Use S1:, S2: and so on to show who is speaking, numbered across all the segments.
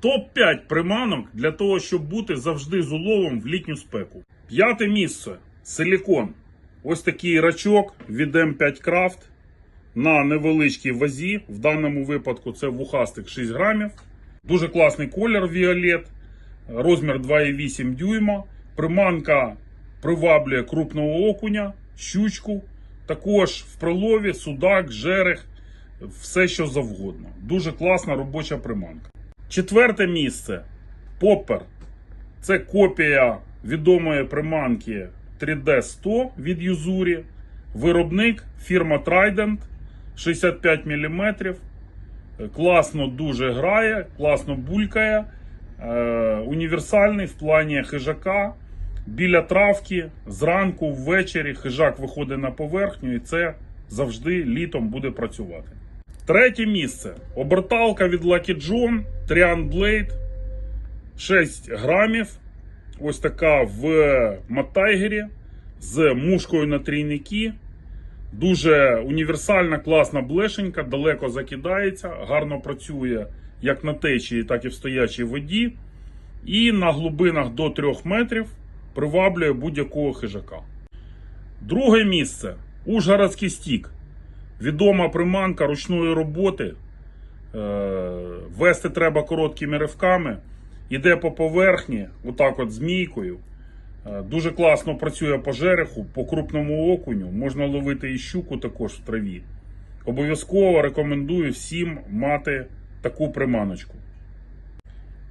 S1: Топ-5 приманок для того, щоб бути завжди з уловом в літню спеку. П'яте місце силікон. Ось такий рачок від M5 Craft на невеличкій вазі. В даному випадку це вухастик 6 грамів. Дуже класний колір Віолет, розмір 2,8 дюйма. Приманка приваблює крупного окуня, щучку. Також в прилові судак, жерех, все що завгодно. Дуже класна робоча приманка. Четверте місце Поппер. Це копія відомої приманки 3D 100 від Юзурі. Виробник фірма Trident 65 мм. Класно дуже грає, класно булькає. Е, універсальний в плані хижака. Біля травки зранку ввечері хижак виходить на поверхню, і це завжди літом буде працювати. Третє місце. Оберталка від Lucky John Trian Blade 6 грамів. Ось така в Маттайгері з мушкою на трійники. Дуже універсальна, класна блешенька, далеко закидається, гарно працює як на течії, так і в стоячій воді. І на глибинах до 3 метрів приваблює будь-якого хижака. Друге місце Ужгородський стік. Відома приманка ручної роботи. Е, Вести треба короткими ривками. Іде по поверхні, отак от змійкою. Е, Дуже класно працює по жереху, по крупному окуню. Можна ловити і щуку також в траві. Обов'язково рекомендую всім мати таку приманочку.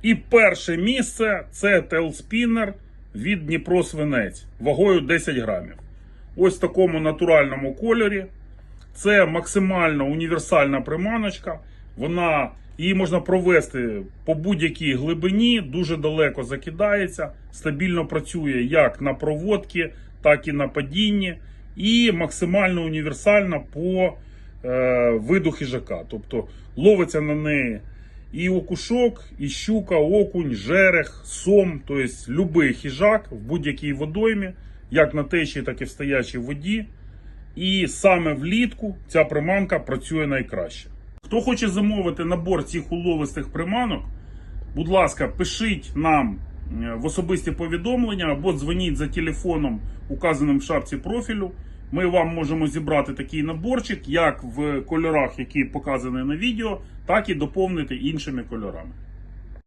S1: І перше місце це телспінер від Дніпро Свинець вагою 10 грамів. Ось в такому натуральному кольорі. Це максимально універсальна приманочка. Вона її можна провести по будь-якій глибині, дуже далеко закидається, стабільно працює як на проводці, так і на падінні, і максимально універсальна по е, виду хижака. Тобто ловиться на неї і окушок, і щука, окунь, жерех, сом, тобто будь-який хижак в будь-якій водоймі, як на течії, так і в стоячій воді. І саме влітку ця приманка працює найкраще. Хто хоче замовити набор цих уловистих приманок, будь ласка, пишіть нам е, в особисті повідомлення або дзвоніть за телефоном, указаним в шапці профілю. Ми вам можемо зібрати такий наборчик, як в кольорах, які показані на відео, так і доповнити іншими кольорами.